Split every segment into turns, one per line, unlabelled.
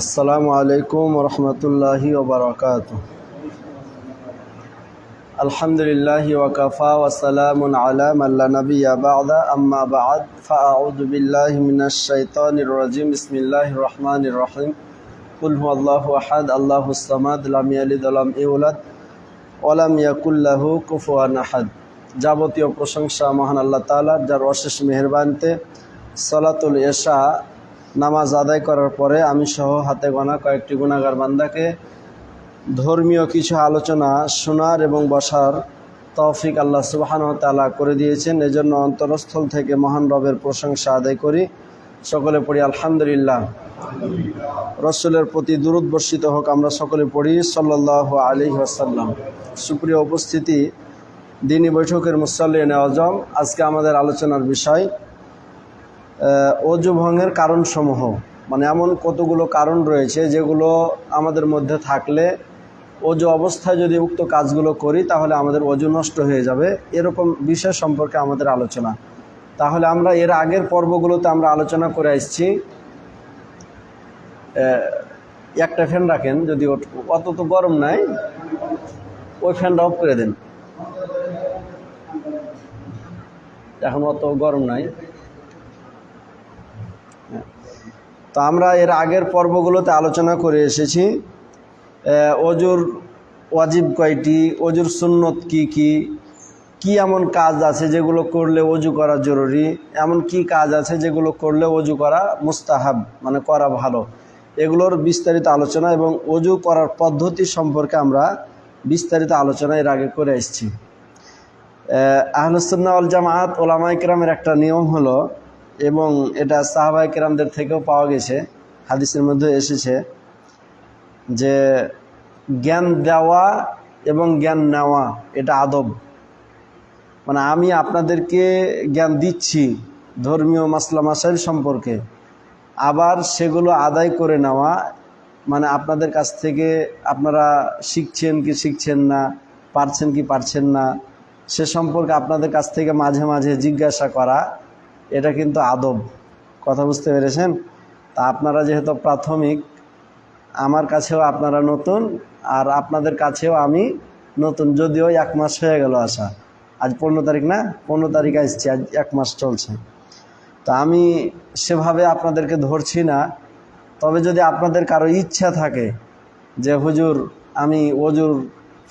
আসসালামু আলাইকুম রহমতুল্লাহি ওবরাকাত আলহামদুলিল্লাহ ওয়াকাফা ওয়াসালামুন আলা মাল্লা নবিয়া বাদা। আম্মা বাদ ফাআউযু বিল্লাহি মিনাশ শাইতানির রাজিম। বিসমিল্লাহির রহমানির রহিম। কুল হুয়াল্লাহু আহাদ, আল্লাহুস সামাদ, লাম ইয়ালিদ ওয়া লাম ইউলাদ, ওয়া লাম ইয়াকুল লাহু কুফুয়ান আহাদ। যাবতীয় প্রশংসা মহান আল্লাহ তাআলার যার অশেষ মেহেরবানিতে সলাতুল এশা নামাজ আদায় করার পরে আমি সহ হাতে গোনা কয়েকটি গুণাগার বান্দাকে ধর্মীয় কিছু আলোচনা শোনার এবং বসার তৌফিক আল্লাহ সুবাহান তালা করে দিয়েছেন। এজন্য অন্তরস্থল থেকে মহান রবের প্রশংসা আদায় করি। সকলে পড়ি, আলহামদুলিল্লাহ। রসুলের প্রতি দূরত বর্ষিত হোক, আমরা সকলে পড়ি সাল্লাহ আলী আসাল্লাম সুপ্রিয় উপস্থিতি, দিনী বৈঠকের মুসাল্লিন আজম আজকে আমাদের আলোচনার বিষয় অজু ভঙ্গের কারণসমূহ। মানে এমন কতগুলো কারণ রয়েছে যেগুলো আমাদের মধ্যে থাকলে অজু অবস্থায় যদি উক্ত কাজগুলো করি, তাহলে আমাদের অজু নষ্ট হয়ে যাবে। এরকম বিষয় সম্পর্কে আমাদের আলোচনা। তাহলে আমরা এর আগের পর্বগুলোতে আমরা আলোচনা করে আসছি। একটা ফ্যান রাখেন, যদি অত তো গরম নাই। ওই ফ্যানটা অফ করে দেন। এখন অত গরম নাই। তো আমরা এর আগের পর্বগুলোতে আলোচনা করে এসেছি। অজুর ওয়াজিব কয়টি? অজুর সুন্নত কি কি? কি এমন কাজ আছে যেগুলো করলে অজু করা জরুরি? এমন কি কাজ আছে যেগুলো করলে অজু করা মুস্তাহাব মানে করা ভালো? এগুলোর বিস্তারিত আলোচনা এবং অজু করার পদ্ধতি সম্পর্কে আমরা বিস্তারিত আলোচনা এর আগে করে এসেছি আহলুসুল্না আল জামাত ওলামাই কেরামের একটা নিয়ম হলো এবং এটা সাহাবাই কেরামদের থেকেও পাওয়া গেছে, হাদিসের মধ্যে এসেছে যে জ্ঞান দেওয়া এবং জ্ঞান নেওয়া, এটা আদব। মানে আমি আপনাদেরকে জ্ঞান দিচ্ছি ধর্মীয় মাসলা মাসাইল সম্পর্কে, আবার সেগুলো আদায় করে নেওয়া মানে আপনাদের কাছ থেকে আপনারা শিখছেন কি শিখছেন না, পারছেন কি পারছেন না, সে সম্পর্কে আপনাদের কাছ থেকে মাঝে মাঝে জিজ্ঞাসা করা এটা কিন্তু আদব। কথা বুঝতে পেরেছেন? তা আপনারা যেহেতু প্রাথমিক, আমার কাছেও আপনারা নতুন, আর আপনাদের কাছেও আমি নতুন, যদিও এক মাস হয়ে গেল আসা আজ পনেরো তারিখ না? পনেরো তারিখ আসছি, আজ এক মাস চলছে। তা আমি সেভাবে আপনাদেরকে ধরছি না, তবে যদি আপনাদের কারও ইচ্ছা থাকে যে, হুজুর, আমি ওজুর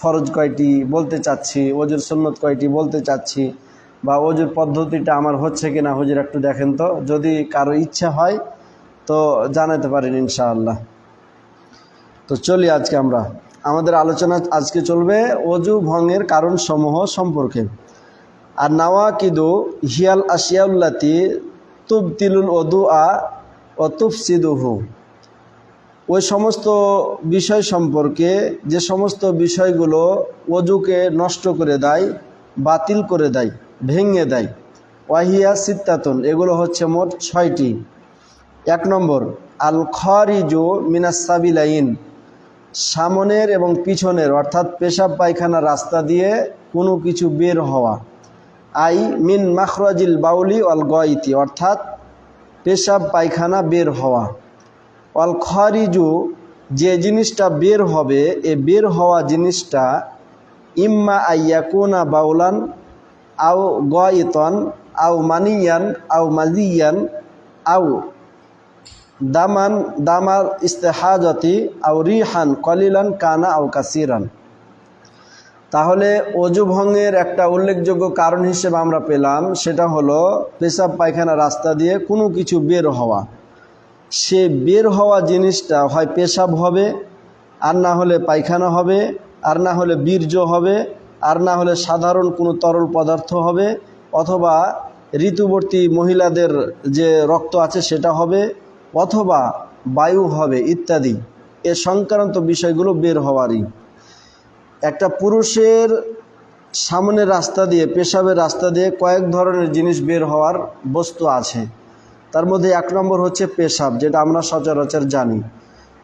ফরজ কয়টি বলতে চাচ্ছি, ওজুর সন্ন্যত কয়টি বলতে চাচ্ছি? বা ওজুর পদ্ধতিটা আমার হচ্ছে কি না হুজুর একটু দেখেন তো। যদি কারও ইচ্ছা হয়, তো জানাতে পারেন ইনশাআল্লাহ। তো চলি আজকে আমরা। আমাদের আলোচনা আজকে চলবে অজু ভঙ্গের কারণ সমূহ সম্পর্কে। আর নাওয়া কিদু হিয়াল আসিয়াউল্লাতি তুবতিলুল অদু আ ও তুফ তুফসিদুহু। ওই সমস্ত বিষয় সম্পর্কে যে সমস্ত বিষয়গুলো অজুকে নষ্ট করে দেয়, বাতিল করে দেয় ভেঙে দেয়। ওয়াহিয়া সিত্তাতুন, এগুলো হচ্ছে মোট ছয়টি। এক নম্বর আল খরিজু মিনাসাবিলাইন সামনের এবং পিছনের, অর্থাৎ পেশাব পায়খানা রাস্তা দিয়ে কোনো কিছু বের হওয়া। আই মিন মাখরাজিল বাউলি অল গইতি অর্থাৎ পেশাব পায়খানা বের হওয়া। অল খরিজু যে জিনিসটা বের হবে, এ বের হওয়া জিনিসটা ইম্মা আইয়াকুনা বাউলান আও গয়তন, আও মানিয়ান, আও মাজিয়ান, আও দামান, দামার ইস্তেহাজতি, আও রিহান, কলিলান, কানা, আও কাসিরান। তাহলে অজু ভঙ্গের একটা উল্লেখযোগ্য কারণ হিসেবে আমরা পেলাম, সেটা হলো পেশাব পায়খানা রাস্তা দিয়ে কোনো কিছু বের হওয়া। সে বের হওয়া জিনিসটা হয় পেশাব হবে, আর না হলে পায়খানা হবে, আর না হলে বীর্য হবে আর না হলে সাধারণ কোনো তরল পদার্থ হবে, অথবা ঋতুবর্তী মহিলাদের যে রক্ত আছে সেটা হবে, অথবা বায়ু হবে ইত্যাদি। এ সংক্রান্ত বিষয়গুলো বের হওয়ারই। একটা পুরুষের সামনের রাস্তা দিয়ে, পেশাবের রাস্তা দিয়ে কয়েক ধরনের জিনিস বের হওয়ার বস্তু আছে। তার মধ্যে এক নম্বর হচ্ছে পেশাব, যেটা আমরা সচরাচর জানি।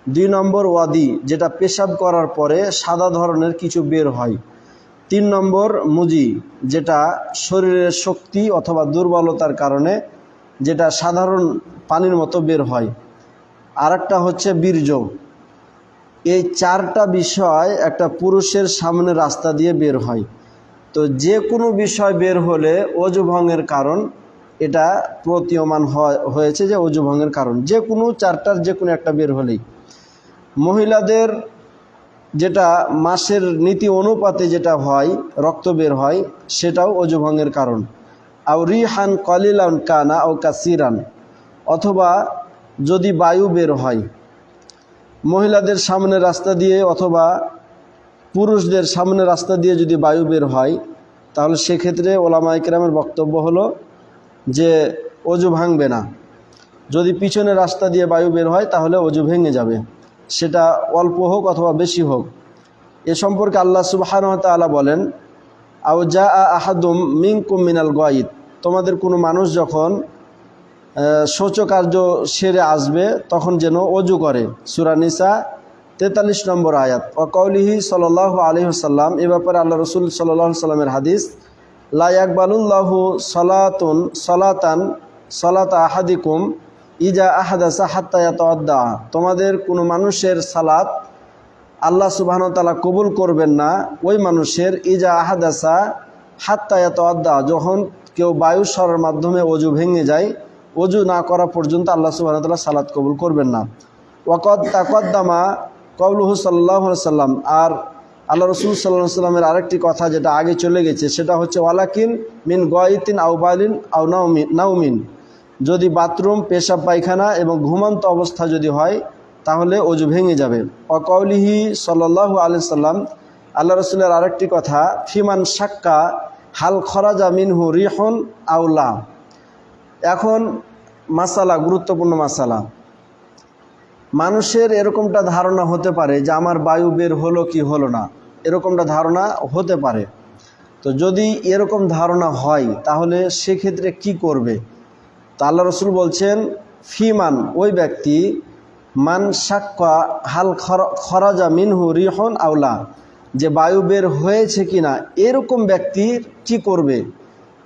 দুই নম্বর ওয়াদি, যেটা পেশাব করার পরে সাদা ধরনের কিছু বের হয়। তিন নম্বর মুজি, যেটা শরীরের শক্তি অথবা দুর্বলতার কারণে যেটা সাধারণ পানির মতো বের হয়। আর হচ্ছে বীর্য। এই চারটা বিষয় একটা পুরুষের সামনে রাস্তা দিয়ে বের হয়। তো যে কোনো বিষয় বের হলে অজু ভঙ্গের কারণ, এটা প্রতীয়মান হয়- হয়েছে যে অজু ভঙ্গের কারণ। যে কোনো চারটার যে কোনো একটা বের হলেই। মহিলাদের যেটা মাসের নীতি অনুপাতে যেটা হয়, রক্ত বের হয়, সেটাও অজু ভঙ্গের কারণ। আও রিহান কলিলান কানা ও কাসিরান। অথবা যদি বায়ু বের হয়, মহিলাদের সামনে রাস্তা দিয়ে অথবা পুরুষদের সামনে রাস্তা দিয়ে যদি বায়ু বের হয়, তাহলে সেক্ষেত্রে ওলামা ইকরামের বক্তব্য হলো যে অজু ভাঙবে না। যদি পিছনে রাস্তা দিয়ে বায়ু বের হয়, তাহলে অজু ভেঙে যাবে। সেটা অল্প হোক অথবা বেশি হোক, এ সম্পর্কে আল্লাহ সুবাহান তালা বলেন আউ যা আহাদুম মিঙ্কুম মিনাল গয়িদ তোমাদের কোনো মানুষ যখন শৌচকার্য সেরে আসবে, তখন যেন অজু করে। সুরানিসা তেতাল্লিশ নম্বর আয়াত। ও কৌলিহি সাল আলহিহসাল্লাম এ ব্যাপারে আল্লাহ রসুল সাল্লাহ সাল্লামের হাদিস লাইকবালুল্লাহু সলাতুন সলাতান সলাত আহাদিকুম ইজা আহাদাসা হাত্তায়াত অদ্দা তোমাদের কোনো মানুষের সালাত আল্লাহ সুবাহন তালা কবুল করবেন না। ওই মানুষের ইজা আহাদাসা হাত্তায়াত অদ্দা যখন কেউ বায়ু সরার মাধ্যমে অজু ভেঙে যায়, অজু না করা পর্যন্ত আল্লাহ সুবাহন তালা সালাত কবুল করবেন না। ওয়াকদ তাকদ্দামা কবলুহু সাল্লাহ সাল্লাম আর আল্লাহ রসুল সাল্লাহ সাল্লামের আরেকটি কথা যেটা আগে চলে গেছে, সেটা হচ্ছে, ওয়ালাকিন মিন গয়তিন আউবালিন আউ নাউমিন নাউমিন যদি বাথরুম, পেশাব পায়খানা এবং ঘুমন্ত অবস্থা যদি হয়, তাহলে অজু ভেঙে যাবে। অকৌলিহি সাল্লাহ আলি সাল্লাম, আল্লাহ রসুলের আরেকটি কথা, ফিমান সাক্কা হাল খরাজা মিনহু রিহন আউলা এখন মাসালা, গুরুত্বপূর্ণ মাসালা। মানুষের এরকমটা ধারণা হতে পারে যে, আমার বায়ু বের হলো কি হলো না? এরকমটা ধারণা হতে পারে। তো যদি এরকম ধারণা হয়, তাহলে সেক্ষেত্রে কি করবে? তা আল্লাহ রসুল বলছেন, ফিমান, ওই ব্যক্তি, মান সাক্কা হাল খর- খরাজা মিনহু রিহন আউলা যে বায়ু বের হয়েছে কিনা, এরকম ব্যক্তির কি করবে?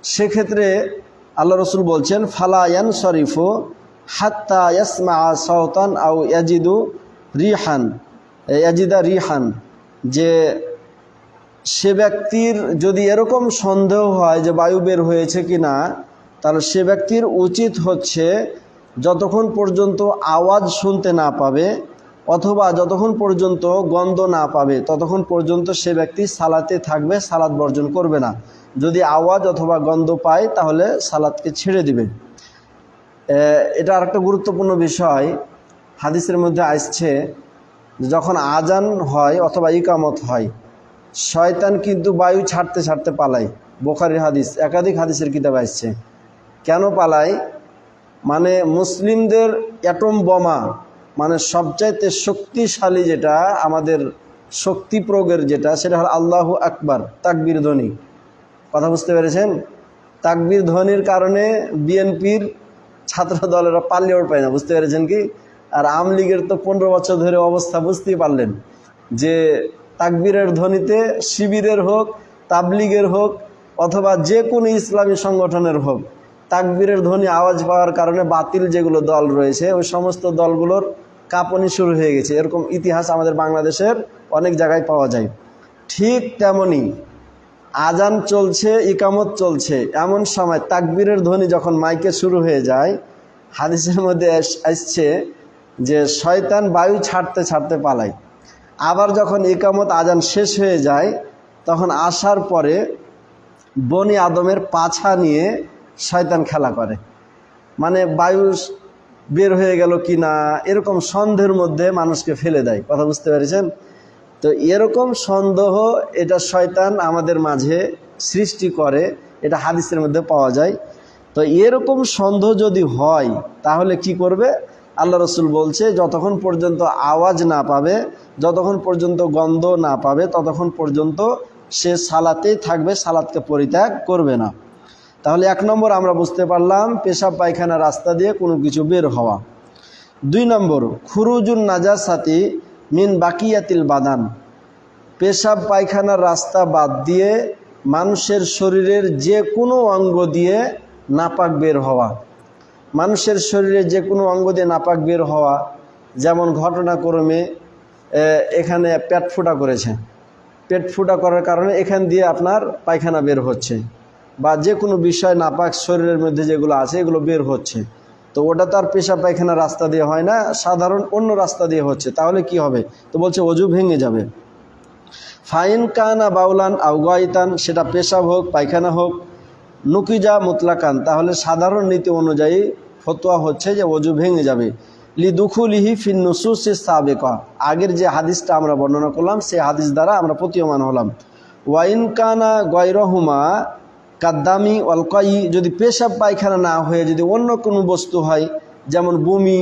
সেক্ষেত্রে আল্লাহ রসুল বলছেন, ফালা ইয়ান শরীফু হাত্তা ইয়াসমা সাউতান আউ ইয়াজিদু রিহান। ইয়াজিদা রিহান, যে সে ব্যক্তির যদি এরকম সন্দেহ হয় যে বায়ু বের হয়েছে কি না তাহলে সে ব্যক্তির উচিত হচ্ছে যতক্ষণ পর্যন্ত আওয়াজ শুনতে না পাবে অথবা যতক্ষণ পর্যন্ত গন্ধ না পাবে, ততক্ষণ পর্যন্ত সে ব্যক্তি সালাতে থাকবে সালাদ বর্জন করবে না। যদি আওয়াজ অথবা গন্ধ পায়, তাহলে সালাদকে ছেড়ে দিবে। এটা আরেকটা গুরুত্বপূর্ণ বিষয়। হাদিসের মধ্যে আসছে যখন আজান হয় অথবা ইকামত হয়, শয়তান কিন্তু বায়ু ছাড়তে ছাড়তে পালায়। বোখারির হাদিস, একাধিক হাদিসের কিতাব আসছে। কেন পালায় মানে মুসলিমদের অ্যাটম বোমা মানে সবচাইতে শক্তিশালী যেটা, আমাদের শক্তি প্রয়োগের যেটা, সেটা হল আল্লাহ আকবার, তাকবির ধ্বনি। কথা বুঝতে পেরেছেন? তাকবির ধ্বনির কারণে বিএনপির ছাত্র দলেরা পাল্লে পাল্লেও পায় না, বুঝতে পেরেছেন কি? আর আওয়ামী লীগের তো পনেরো বছর ধরে অবস্থা বুঝতেই পারলেন যে তাকবীরের ধ্বনিতে শিবিরের হোক, তাবলিগের হোক, অথবা যে কোনো ইসলামী সংগঠনের হোক তাকবীরের ধ্বনি আওয়াজ পাওয়ার কারণে বাতিল যেগুলো দল রয়েছে, ওই সমস্ত দলগুলোর কাঁপনি শুরু হয়ে গেছে। এরকম ইতিহাস আমাদের বাংলাদেশের অনেক জায়গায় পাওয়া যায়। ঠিক তেমনই আজান চলছে, ইকামত চলছে। এমন সময় তাকবীরের ধ্বনি যখন মাইকে শুরু হয়ে যায়, হাদিসের মধ্যে আসছে যে শয়তান বায়ু ছাড়তে ছাড়তে পালায়। আবার যখন ইকামত আজান শেষ হয়ে যায়, তখন আসার পরে বনি আদমের পাছা নিয়ে শয়তান খেলা করে। মানে বায়ু বের হয়ে গেল কি না এরকম সন্দেহের মধ্যে মানুষকে ফেলে দেয়। কথা বুঝতে পেরেছেন? তো এরকম সন্দেহ এটা শয়তান আমাদের মাঝে সৃষ্টি করে, এটা হাদিসের মধ্যে পাওয়া যায়। তো এরকম সন্দেহ যদি হয়, তাহলে কি করবে? আল্লাহ রসুল বলছে, যতক্ষণ পর্যন্ত আওয়াজ না পাবে, যতক্ষণ পর্যন্ত গন্ধ না পাবে, ততক্ষণ পর্যন্ত সে সালাতেই থাকবে, সালাতকে পরিত্যাগ করবে না। তাহলে এক নম্বর আমরা বুঝতে পারলাম পেশাব পায়খানা রাস্তা দিয়ে কোনো কিছু বের হওয়া। দুই নম্বর, খুরুজুন নাজাসাতি মিন বাকিয়াতিল বাদান। পেশাব পায়খানার রাস্তা বাদ দিয়ে মানুষের শরীরের যে কোনো অঙ্গ দিয়ে নাপাক বের হওয়া। মানুষের শরীরে যে কোনো অঙ্গ দিয়ে নাপাক বের হওয়া, যেমন ঘটনাক্রমে এখানে পেট ফুটা করেছে। পেট ফুটা করার কারণে এখান দিয়ে আপনার পায়খানা বের হচ্ছে। বা যে কোনো বিষয় নাপাক শরীরের মধ্যে যেগুলো আছে, এগুলো বের হচ্ছে। তো ওটা তো আর পেশা পায়খানা রাস্তা দিয়ে হয় না, সাধারণ অন্য রাস্তা দিয়ে হচ্ছে। তাহলে কি হবে? তো বলছে, অজু ভেঙে যাবে। ফাইন কানা বাউলান আউগাইতান সেটা পেশাব হোক, পায়খানা হোক, নুকিজা মুতলাকান। তাহলে সাধারণ নীতি অনুযায়ী ফতোয়া হচ্ছে যে অজু ভেঙে যাবে। লি দুখুলিহি ফিন নুসুসি সাবেকা। আগের যে হাদিসটা আমরা বর্ণনা করলাম, সেই হাদিস দ্বারা আমরা প্রতীয়মান হলাম। ওয়াইন কানা গয়রহুমা কাদ্দামি অলকাই যদি পেশাব পায়খানা না হয়ে যদি অন্য কোনো বস্তু হয়, যেমন বমি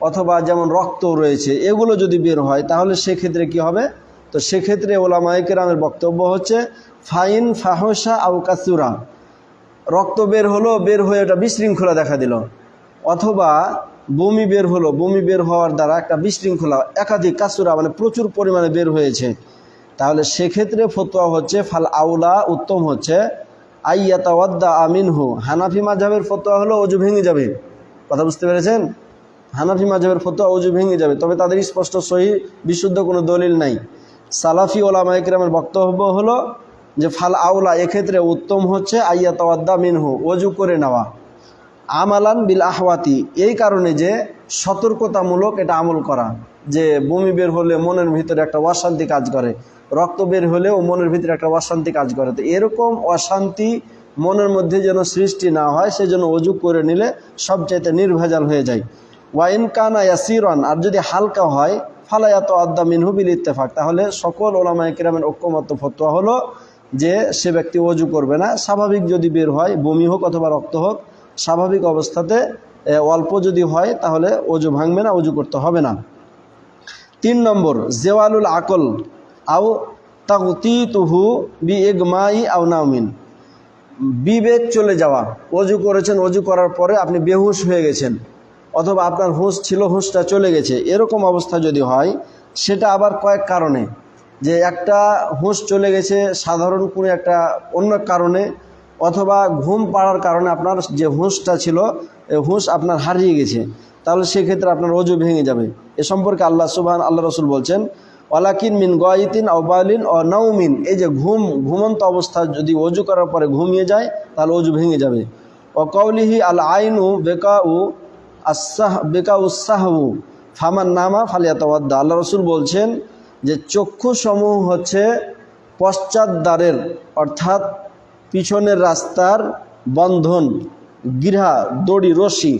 অথবা যেমন রক্ত রয়েছে, এগুলো যদি বের হয়, তাহলে সেক্ষেত্রে কি হবে? তো সেক্ষেত্রে ওলা ওলামাইকেরামের বক্তব্য হচ্ছে, ফাইন ফাহসা আউ কাসুরা। রক্ত বের হলো, বের হয়ে ওটা বিশৃঙ্খলা দেখা দিল। অথবা বমি বের হলো, বমি বের হওয়ার দ্বারা একটা বিশৃঙ্খলা, একাধিক কাসুরা মানে প্রচুর পরিমাণে বের হয়েছে। তাহলে সেক্ষেত্রে ফতোয়া হচ্ছে, ফাল আউলা উত্তম হচ্ছে আইয়াতাওয়াদ্দা আমিনহু। হানাফি মাঝাবের ফতোয়া হলো অজু ভেঙে যাবে। কথা বুঝতে পেরেছেন? হানাফি মাঝাবের ফতোয়া অজু ভেঙে যাবে। তবে তাদের স্পষ্ট সহি, বিশুদ্ধ কোনো দলিল নাই। সালাফি ওলামা ইকরামের বক্তব্য হলো যে, ফাল আউলা, এক্ষেত্রে উত্তম হচ্ছে আইয়া তাওয়াদ্দা মিনহু অজু করে নেওয়া। আমালান বিল আহওয়াতি, এই কারণে যে সতর্কতামূলক এটা আমল করা, যে বমি বের হলে মনের ভিতরে একটা অশান্তি কাজ করে, রক্ত বের হলেও মনের ভিতরে একটা অশান্তি কাজ করে। তো এরকম অশান্তি মনের মধ্যে যেন সৃষ্টি না হয় সেজন্য অজু করে নিলে সবচাইতে নির্ভেজাল হয়ে যায়। ওয়াইন কানা ইয়াসিরন, আর যদি হালকা হয় ফালায়াত আদ্দা মিনহুবিল ইত্তেফাক, তাহলে সকল ওলামা কিরামের ঐক্যমত ফতোয়া হলো যে সে ব্যক্তি অজু করবে না। স্বাভাবিক যদি বের হয়, বমি হোক অথবা রক্ত হোক, স্বাভাবিক অবস্থাতে অল্প যদি হয়, তাহলে অজু ভাঙবে না অজু করতে হবে না। তিন নম্বর, জেওয়ালুল আকল, আও তাগতি তুহু বি এগমাই আও নাউমিন বিবেক চলে যাওয়া অজু করেছেন অজু করার পরে আপনি বেহুশ হয়ে গেছেন, অথবা আপনার হুঁশ ছিল, হুঁশটা চলে গেছে, এরকম অবস্থা যদি হয়, সেটা আবার কয়েক কারণে। যে একটা হুঁশ চলে গেছে সাধারণ কোনো একটা অন্য কারণে, অথবা ঘুম পাড়ার কারণে আপনার যে হুঁশটা ছিল হুঁশ আপনার হারিয়ে গেছে। তাহলে সেক্ষেত্রে আপনার অজু ভেঙে যাবে। এ সম্পর্কে আল্লাহ সুবাহ আল্লাহ রসুল বলছেন, ওয়ালাকিন মিন গয়তিন অবালিন ও নাউমিন এই যে ঘুম, ঘুমন্ত অবস্থা যদি অজু করার পরে ঘুমিয়ে যায়, তাহলে অজু ভেঙে যাবে। ও কৌলিহি আল আইনু বেকা উ আসাহ বেকা উসাহু ফামান নামা ফালিয়াতওয়াদ্দা। আল্লাহ রসুল বলছেন যে চক্ষু সমূহ হচ্ছে পশ্চাৎ দ্বারের অর্থাৎ পিছনের রাস্তার বন্ধন। গৃহা দড়ি, রশি,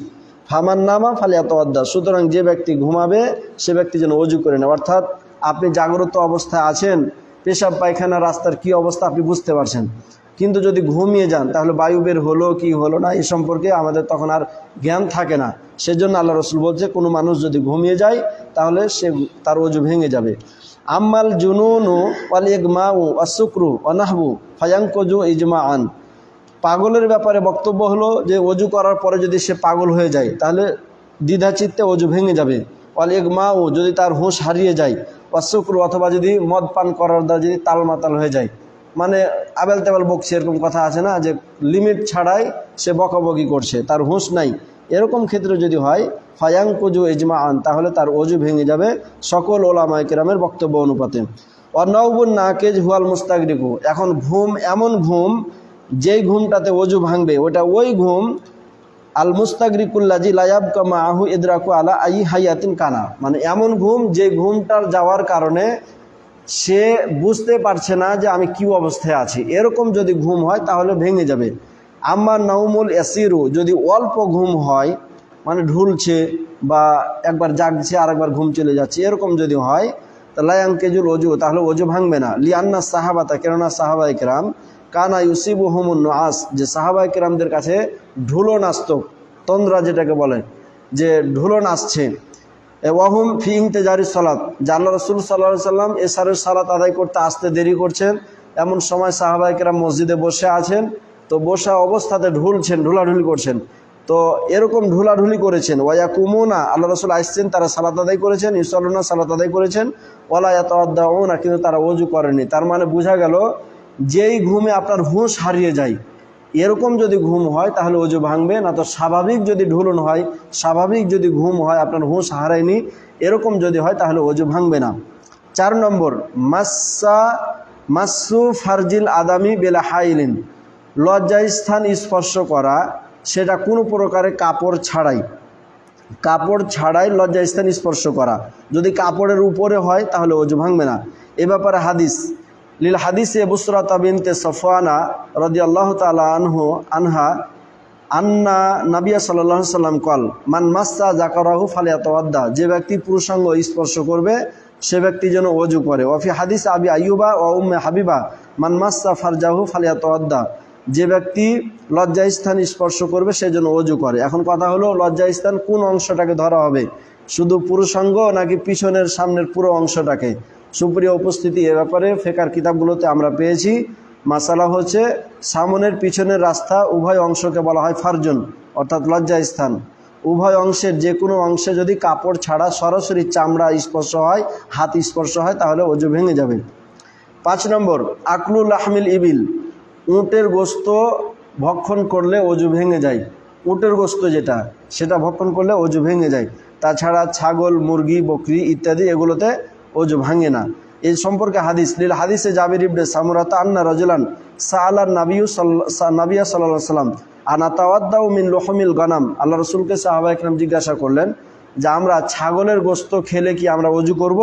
ফামান নামা ফালিয়াতওয়াদ্দা সুতরাং যে ব্যক্তি ঘুমাবে, সে ব্যক্তি যেন অজু করে নেয়। অর্থাৎ আপনি জাগ্রত অবস্থায় আছেন, পেশাব, পায়খানা, রাস্তার কি অবস্থা আপনি বুঝতে পারছেন। কিন্তু যদি ঘুমিয়ে যান, তাহলে বায়ু বের হলো কি হলো না এই সম্পর্কে আমাদের তখন আর জ্ঞান থাকে না। সেজন্য আল্লাহ রসুল বলছে, কোনো মানুষ যদি ঘুমিয়ে যায়, তাহলে সে তার অজু ভেঙে যাবে। আম্মাল জুনুনু ওয়াল ইগমাউ অশুক্রু অনাহবু ফায়াঙ্কজু ইজমা আন পাগলের ব্যাপারে বক্তব্য হলো যে অজু করার পরে যদি সে পাগল হয়ে যায়, তাহলে দ্বিধা চিত্তে অজু ভেঙে যাবে। অল ইগমাউ, যদি তার হুঁশ হারিয়ে যায়। অশুক্র অথবা যদি মদ পান করার দ্বারা যদি তালমাতাল হয়ে যায়। মানে আবেল তেবেল বকছে, এরকম কথা আছে না, যে লিমিট ছাড়াই সে বকাবকি করছে, তার হুঁশ নাই। এরকম ক্ষেত্রে যদি হয় ফায়াঙ্কুজু ইজমা আন তাহলে তার অজু ভেঙে যাবে সকল ওলামায় কেরামের বক্তব্য অনুপাতে। অনৌবুন নাকেজ হুয়াল মুস্তাগরিকু, এখন ঘুম, এমন ঘুম যেই ঘুমটাতে অজু ভাঙবে, ওটা ওই ঘুম আল মুস্তাগরিকুল্লাজি লায়াব কামা আহু ইদরাকু আলা আই হাইয়াতিন কানা। মানে এমন ঘুম যে ঘুমটার যাওয়ার কারণে সে বুঝতে পারছে না যে আমি কি অবস্থায় আছি। এরকম যদি ঘুম হয় তাহলে ভেঙে যাবে। আমার নৌমুল এসিরু যদি অল্প ঘুম হয় মানে ঢুলছে বা একবার জাগছে আর একবার ঘুম চলে যাচ্ছে, এরকম যদি হয় তাহলে কেজুল অজু তাহলে অজু ভাঙবে না। লিয়ান্না সাহাবাতা, কেননা সাহাবাই কেরাম কানা ইউসিবু হমুন আস যে সাহাবাই কেরামদের কাছে ঢুলো নাচত তন্দ্রা যেটাকে বলে, যে ঢুলো নাচছে ওয়াহুম ফি ইন্তেজারি সালাত জাল্লা রসুল সাল্লাহ সাল্লাম এসারের সালাত আদায় করতে আসতে দেরি করছেন। এমন সময় সাহাবাইকেরা মসজিদে বসে আছেন, তো বসা অবস্থাতে ঢুলছেন, ঢুলাঢুলি করছেন। তো এরকম ঢুলাঢুলি করেছেন। ওয়া কুমুনা আল্লাহ রসুল আসছেন, তারা সালাত আদায় করেছেন ইসল্লনা সালাত আদায় করেছেন। ওলা না কিন্তু তারা অজু করেনি তার মানে বোঝা গেল যেই ঘুমে আপনার হুঁশ হারিয়ে যায়, এরকম যদি ঘুম হয় তাহলে অজু ভাঙবে, না তো স্বাভাবিক যদি ঢুলন হয়, স্বাভাবিক যদি ঘুম হয়, আপনার হুঁশ হারায়নি, এরকম যদি হয় তাহলে অজু ভাঙবে না। চার নম্বর মাসা মাসু ফারজিল আদামি বেলা হাইলিন। লজ্জাস্থান স্পর্শ করা, সেটা কোনো প্রকারে কাপড় ছাড়াই। কাপড় ছাড়াই লজ্জাস্থান স্পর্শ করা। যদি কাপড়ের উপরে হয় তাহলে অজু ভাঙবে না। এ ব্যাপারে হাদিস। লিল হাদিসে বুসরাতা বিনতে সফওয়ানা রদি আল্লাহ তালা আনহু আনহা আন্না নাবিয়া সাল্লাহ সাল্লাম কল, মান মাসা জাকারাহু ফালিয়া তোয়াদ্দা যে ব্যক্তি পুরুষাঙ্গ স্পর্শ করবে, সে ব্যক্তি যেন অজু করে। ওফি হাদিস আবি আইয়ুবা ও উম্মে হাবিবা, মান মাসা ফারজাহু ফালিয়া তোয়াদ্দা যে ব্যক্তি লজ্জাস্থান স্পর্শ করবে, সে যেন অজু করে। এখন কথা হলো, লজ্জাস্থান কোন অংশটাকে ধরা হবে? শুধু পুরুষাঙ্গ নাকি পিছনের সামনের পুরো অংশটাকে? সুপ্রিয় উপস্থিতি এ ব্যাপারে ফেকার কিতাবগুলোতে আমরা পেয়েছি। মাসালা হচ্ছে, সামনের পিছনের রাস্তা উভয় অংশকে বলা হয় ফার্জন, অর্থাৎ লজ্জাস্থান। উভয় অংশের যে কোনো অংশে যদি কাপড় ছাড়া সরাসরি চামড়া স্পর্শ হয়, হাত স্পর্শ হয়, তাহলে অজু ভেঙে যাবে। পাঁচ নম্বর, আকলুল আহমিল ইবিল, উটের গোস্ত ভক্ষণ করলে অজু ভেঙে যায়। উটের গোস্ত যেটা, সেটা ভক্ষণ করলে অজু ভেঙে যায়। তাছাড়া ছাগল, মুরগি, বকরি ইত্যাদি এগুলোতে অজু ভাঙে না। এই সম্পর্কে হাদিস, লীল হাদিসে জাবির ইবনে সামুরাতা আন্না রজলান সাআলার নাবিউ নাবিয়া সাল্লাহ সাল্লাম আনা তাওয়াদ্দাউ মিন লোহমিল গনাম। আল্লাহ রসুলকে সাহাবা একরাম জিজ্ঞাসা করলেন যে, আমরা ছাগলের গোস্ত খেলে কি আমরা অজু করব?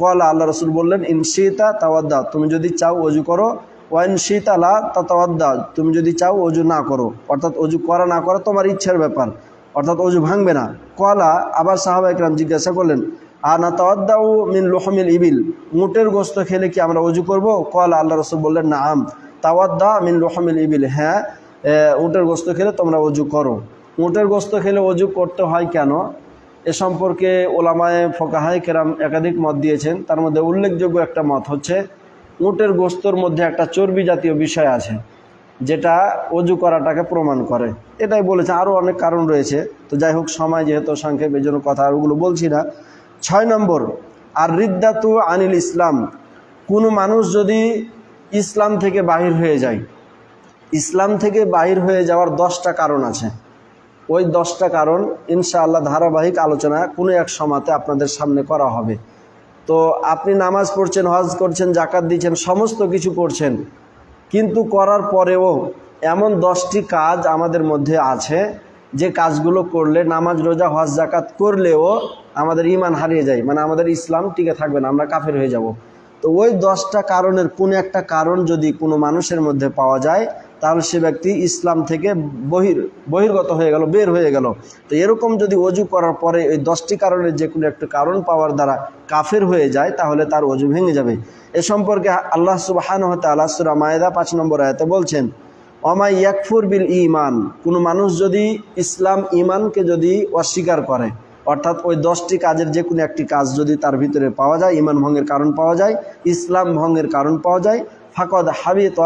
কলা, আল্লাহ রসুল বললেন ইনশিতা তাওয়াদ্দা, তুমি যদি চাও অজু করো। ওয়াইন শীতালা তাওয়াদ্দা তুমি যদি চাও অজু না করো। অর্থাৎ অজু করা না করা তোমার ইচ্ছার ব্যাপার, অর্থাৎ অজু ভাঙবে না। কলা আবার সাহাবা একরাম জিজ্ঞাসা করলেন আনা তাওয়াদ্দাউ মিন লোহমিল ইবিল। উটের গোস্ত খেলে কি আমরা অজু করব? কল আল্লাহ রসুল বললেন না আম তাওয়াদ্দা মিন লোহমিল ইবিল। হ্যাঁ উটের গোস্ত খেলে তোমরা অজু করো। উটের গোস্ত খেলে অজু করতে হয় কেন? এ সম্পর্কে ওলামায় ফোকাহায় কেরাম একাধিক মত দিয়েছেন। তার মধ্যে উল্লেখযোগ্য একটা মত হচ্ছে, উটের গোস্তর মধ্যে একটা চর্বি জাতীয় বিষয় আছে, যেটা অজু করাটাকে প্রমাণ করে। এটাই বলেছে। আরও অনেক কারণ রয়েছে। তো যাই হোক, সময় যেহেতু সংক্ষেপ এই জন্য কথা, আর ওগুলো বলছি না। ছয় নম্বর আর রিদ্দাতু আনিল ইসলাম। কোনো মানুষ যদি ইসলাম থেকে বাহির হয়ে যায়, ইসলাম থেকে বাহির হয়ে যাওয়ার দশটা কারণ আছে। ওই দশটা কারণ ইনশাআল্লাহ ধারাবাহিক আলোচনা কোনো এক সময়তে আপনাদের সামনে করা হবে। তো আপনি নামাজ পড়ছেন, হজ করছেন জাকাত দিচ্ছেন, সমস্ত কিছু করছেন, কিন্তু করার পরেও এমন দশটি কাজ আমাদের মধ্যে আছে যে কাজগুলো করলে, নামাজ, রোজা, হজ জাকাত করলেও আমাদের ইমান হারিয়ে যায়। মানে আমাদের ইসলাম টিকে থাকবে না, আমরা কাফের হয়ে যাব। তো ওই দশটা কারণের, কোনো একটা কারণ যদি কোনো মানুষের মধ্যে পাওয়া যায়, তাহলে সে ব্যক্তি ইসলাম থেকে বহির, বহির্গত হয়ে গেল, বের হয়ে গেল। তো এরকম যদি অজু করার পরে ওই দশটি কারণের যে কোনো একটা কারণ পাওয়ার দ্বারা কাফের হয়ে যায়, তাহলে তার অজু ভেঙে যাবে। এ সম্পর্কে আল্লাহ সুবাহান হতে আল্লাহ সুরা মায়েদা পাঁচ নম্বর আয়তে বলছেন অমাই ইয়াকফুর বিল ইমান কোনো মানুষ যদি ইসলাম ইমানকে যদি অস্বীকার করে, অর্থাৎ ওই দশটি কাজের যে কোনো একটি কাজ যদি তার ভিতরে পাওয়া যায় ইমান ভঙ্গের কারণ পাওয়া যায়, ইসলাম ভঙ্গের কারণ পাওয়া যায়, ফাকদ হাবিত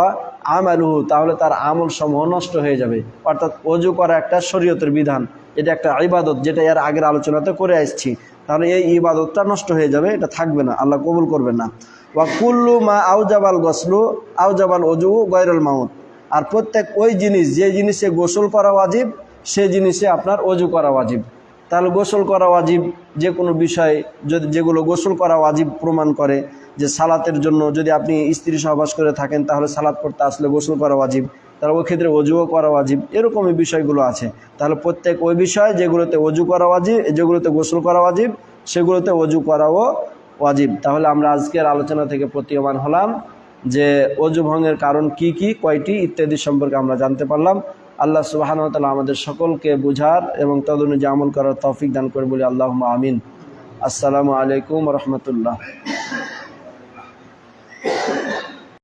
আমালুহু, তাহলে তার আমল সমূহ নষ্ট হয়ে যাবে। অর্থাৎ অজু করা একটা শরীয়তের বিধান, এটা একটা ইবাদত যেটা এর আগের আলোচনাতে করে আসছি। তাহলে এই ইবাদতটা নষ্ট হয়ে যাবে, এটা থাকবে না, আল্লাহ কবুল করবেন না। ওয়া কুল্লু মা আউজাবাল গসলু, আউজাবাল অজু গৈরুল মাউত। আর প্রত্যেক ওই জিনিস, যে জিনিসে গোসল করা ওয়াজিব, সে জিনিসে আপনার অজু করা ওয়াজিব। তাহলে গোসল করা ওয়াজিব যে কোনো বিষয় যদি যেগুলো গোসল করা ওয়াজিব প্রমাণ করে যে সালাতের জন্য যদি আপনি স্ত্রী সহবাস করে থাকেন, তাহলে সালাত পড়তে আসলে গোসল করা ওয়াজিব, তাহলে ওই ক্ষেত্রে অজুও করা ওয়াজিব, এরকমই বিষয়গুলো আছে। তাহলে প্রত্যেক ওই বিষয় যেগুলোতে অজু করা ওয়াজিব, যেগুলোতে গোসল করা ওয়াজিব, সেগুলোতে অজু করাও ওয়াজিব। তাহলে আমরা আজকের আলোচনা থেকে প্রতীয়মান হলাম। যে অজু ভঙ্গের কারণ কি কি, কয়টি ইত্যাদি সম্পর্কে আমরা জানতে পারলাম। আল্লাহ সুবাহানতালা আমাদের সকলকে বুঝার এবং তদনুযায়ী আমল করার তৌফিক দান করে বলি আল্লাহ আমিন। আসসালামু আলাইকুম রহমতুল্লাহ।